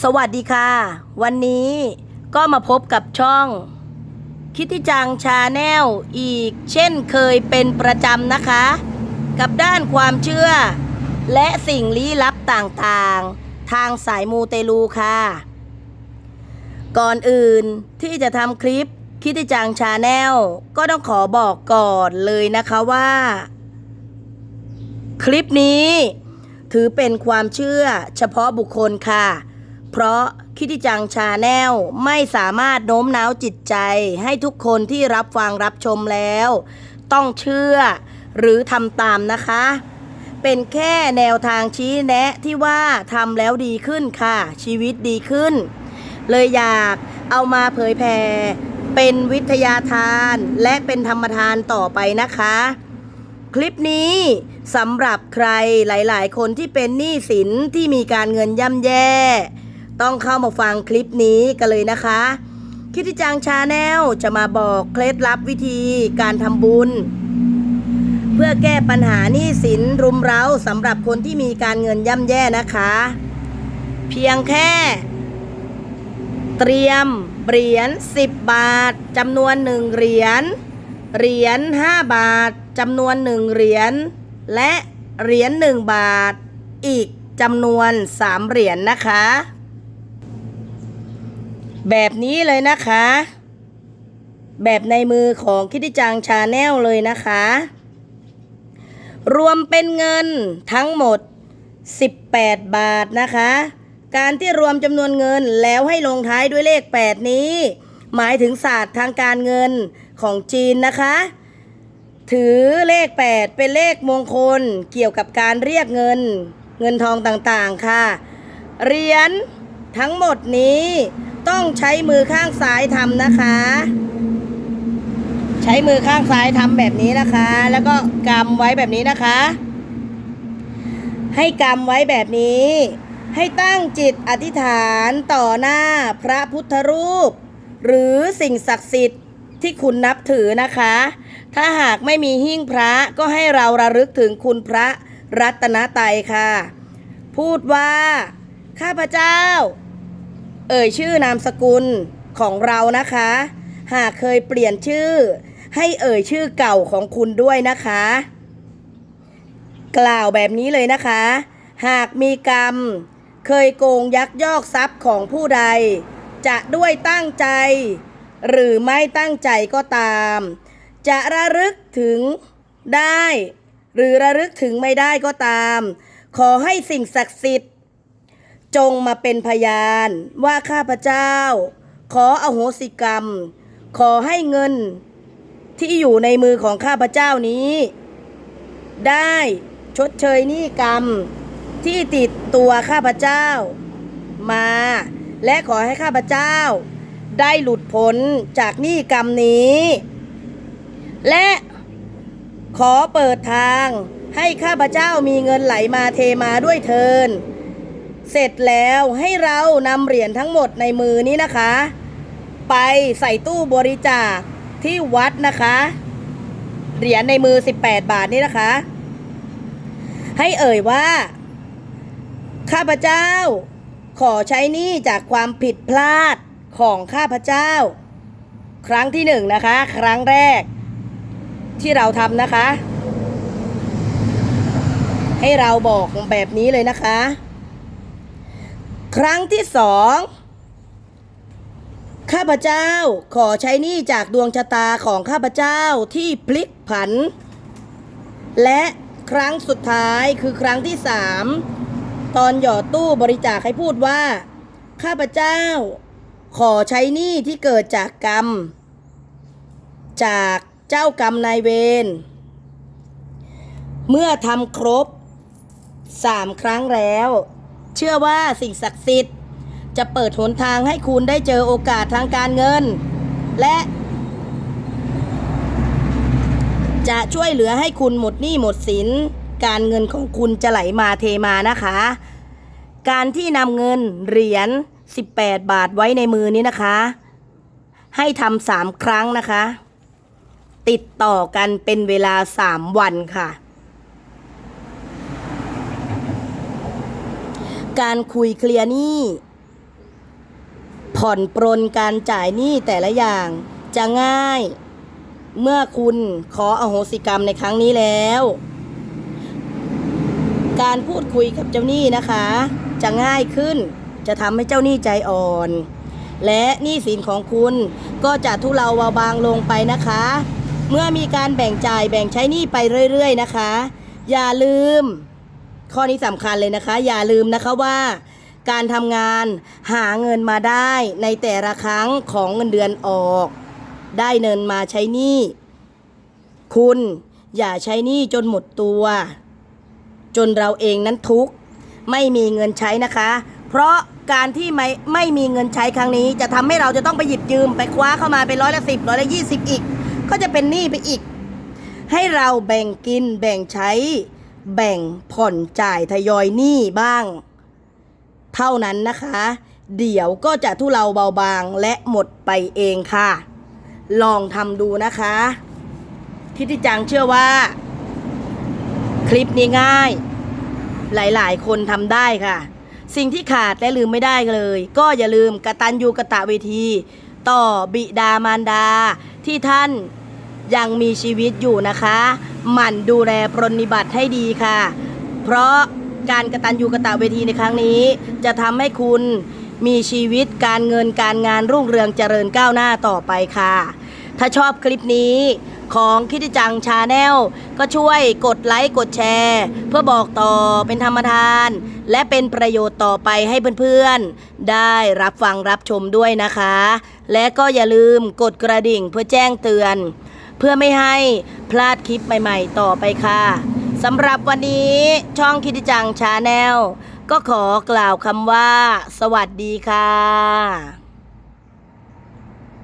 สวัสดีค่ะ วันนี้ก็มาพบกับช่อง คิดที่จังชาแนลอีกเช่นเคยเป็นประจำนะคะ กับด้านความเชื่อ และสิ่งลี้ลับต่างๆ ทางสายมูเตลูค่ะ ก่อนอื่นที่จะทำคลิปคิดที่จังชาแนลก็ต้องขอบอกก่อนเลยนะคะว่า คลิปนี้ถือเป็นความเชื่อเฉพาะบุคคลค่ะ เพราะคิดที่จังชาแนลไม่สามารถโน้มน้าวจิตใจให้ทุกคนที่รับฟังรับชมแล้ว ต้องเชื่อหรือทำตามนะคะ เป็นแค่แนวทางชี้แนะที่ว่าทำแล้วดีขึ้นค่ะ ชีวิตดีขึ้น เลยอยากเอามาเผยแผ่เป็นวิทยาทานและเป็นธรรมทานต่อไปนะคะ คลิปนี้สำหรับใครหลาย ๆ คนที่เป็นหนี้สินที่มีการเงินย่ำแย่ ต้องเข้ามาฟังคลิปนี้กันเลยนะคะ คิดที่จังชาแนลจะมาบอกเคล็ดลับวิธีการทำบุญ เพื่อแก้ปัญหาหนี้สินรุมเร้าสำหรับคนที่มีการเงินย่ำแย่นะคะ เพียงแค่ เตรียมเหรียญ10 บาทจำนวนหนึ่งเหรียญเหรียญ5บาทจำนวนหนึ่งเหรียญและเหรียญ1บาทอีกจำนวน3เหรียญนะคะ แบบนี้เลยนะคะ แบบในมือของคิดที่จังชาแนลเลยนะคะ รวมเป็นเงินทั้งหมด 18 บาทนะคะ การที่รวมจำนวนเงินแล้วให้ลงท้ายด้วยเลข 8 นี้ หมายถึงศาสตร์ทางการเงินของจีนนะคะ ถือเลข 8 เป็นเลขมงคลเกี่ยวกับการเรียกเงิน เงินทองต่างๆค่ะเหรียญทั้งหมดนี้ ต้องใช้มือข้างซ้ายทำนะคะ ใช้มือข้างซ้ายทำแบบนี้นะคะ แล้วก็กำไว้แบบนี้นะคะ ให้กำไว้แบบนี้ ให้ตั้งจิตอธิษฐานต่อหน้าพระพุทธรูป หรือสิ่งศักดิ์สิทธิ์ที่คุณนับถือนะคะ ถ้าหากไม่มีหิ้งพระก็ให้เราระลึกถึงคุณพระรัตนตรัยค่ะ พูดว่า ข้าพเจ้า เอ่ยชื่อนามสกุลของเรานะคะ หากเคยเปลี่ยนชื่อ ให้เอ่ยชื่อเก่าของคุณด้วยนะคะ กล่าวแบบนี้เลยนะคะ หากมีกรรม เคยโกงยักยอกทรัพย์ของผู้ใด จะด้วยตั้งใจ หรือไม่ตั้งใจก็ตาม จะระลึกถึงได้ หรือระลึกถึงไม่ได้ก็ตาม ขอให้สิ่งศักดิ์สิทธิ์ จงมาเป็นพยานว่าข้าพเจ้า ขออโหสิกรรม ขอให้เงินที่อยู่ในมือของข้าพเจ้านี้ ได้ชดเชยหนี้กรรม ที่ติดตัวข้าพเจ้า มา และขอให้ข้าพเจ้า ได้หลุดพ้นจากหนี้กรรมนี้ และขอเปิดทางให้ข้าพเจ้ามีเงินไหลมาเทมาด้วยเทิน เสร็จแล้วให้เรานำเหรียญทั้งหมดในมือนี้นะคะ ไปใส่ตู้บริจาคที่วัดนะคะ เหรียญในมือ 18 บาทนี่นะคะ ให้เอ่ยว่า ข้าพเจ้า ขอใช้หนี้จากความผิดพลาดของข้าพเจ้า ครั้งที่หนึ่งนะคะ ครั้งแรก ที่เราทำนะคะ ให้เราบอกแบบนี้เลยนะคะ ครั้งที่สองข้าพเจ้าขอใช้หนี้จากดวงชะตาของข้าพเจ้าที่พลิกผัน และครั้งสุดท้ายคือครั้งที่สามตอนหยอดตู้บริจาคให้พูดว่า ข้าพเจ้า ขอใช้หนี้ที่เกิดจากกรรม จากเจ้ากรรมนายเวรเมื่อทำครบสามครั้งแล้ว ชื่อว่าสิ่งศักดิ์สิทธิ์ จะเปิดหนทางให้คุณได้เจอโอกาสทางการเงิน และ จะช่วยเหลือให้คุณหมดหนี้หมดสิน การเงินของคุณจะไหลมาเทมานะคะ การที่นำเงินเหรียญ 18 บาทไว้ในมือนี้นะคะ ให้ทำสามครั้งนะคะ ติดต่อกันเป็นเวลาสามวันค่ะ การคุยเคลียร์หนี้ ผ่อนปรนการจ่ายหนี้แต่ละอย่างจะง่าย เมื่อคุณขออโหสิกรรมในครั้งนี้แล้ว การพูดคุยกับเจ้าหนี้นะคะ จะง่ายขึ้น จะทำให้เจ้าหนี้ใจอ่อน และหนี้สินของคุณก็จะทุเลาเบาบางลงไปนะคะ เมื่อมีการแบ่งจ่ายแบ่งใช้หนี้ไปเรื่อย ๆ นะคะ อย่าลืม ข้อนี้สำคัญเลยนะคะ อย่าลืมนะคะว่า การทำงานหาเงินมาได้ในแต่ละครั้งของเงินเดือนออก ได้เงินมาใช้หนี้คุณอย่าใช้หนี้จนหมดตัว จนเราเองนั้นทุกข์ไม่มีเงินใช้นะคะ เพราะการที่ไม่ไม่มีเงินใช้ครั้งนี้ จะทำให้เราจะต้องไปหยิบยืมไปคว้าเข้ามาเป็นร้อยละสิบร้อยละยี่สิบอีก ก็จะเป็นหนี้ไปอีก ให้เราแบ่งกินแบ่งใช้ แบ่งผ่อนจ่ายทยอยหนี้บ้าง เท่านั้นนะคะ เดี๋ยวก็จะทุเลาเบาบางและหมดไปเองค่ะ ลองทำดูนะคะทิติจังเชื่อว่า คลิปนี้ง่าย หลายๆ คนทำได้ค่ะ สิ่งที่ขาดและลืมไม่ได้เลย ก็อย่าลืมกระตัญญูกะตะเวที ต่อบิดามารดาที่ท่านยังมีชีวิตอยู่นะคะ หมั่นดูแลปรนนิบัติให้ดีค่ะ เพราะการกระตัญญูกระตะเวทีในครั้งนี้ จะทำให้คุณมีชีวิตการเงินการงานรุ่งเรืองเจริญก้าวหน้าต่อไปค่ะ ถ้าชอบคลิปนี้ของคิดจังชาแนลก็ช่วยกดไลค์กดแชร์ เพื่อบอกต่อเป็นธรรมทาน และเป็นประโยชน์ต่อไปให้เพื่อนๆ ได้รับฟังรับชมด้วยนะคะ และก็อย่าลืมกดกระดิ่งเพื่อแจ้งเตือน พื่อไม่ให้พลาดคลิปใหม่ๆ ต่อไปค่ะสำหรับวันนี้ช่องคิดจังชาแนลก็ขอกล่าวคำว่า สวัสดีค่ะ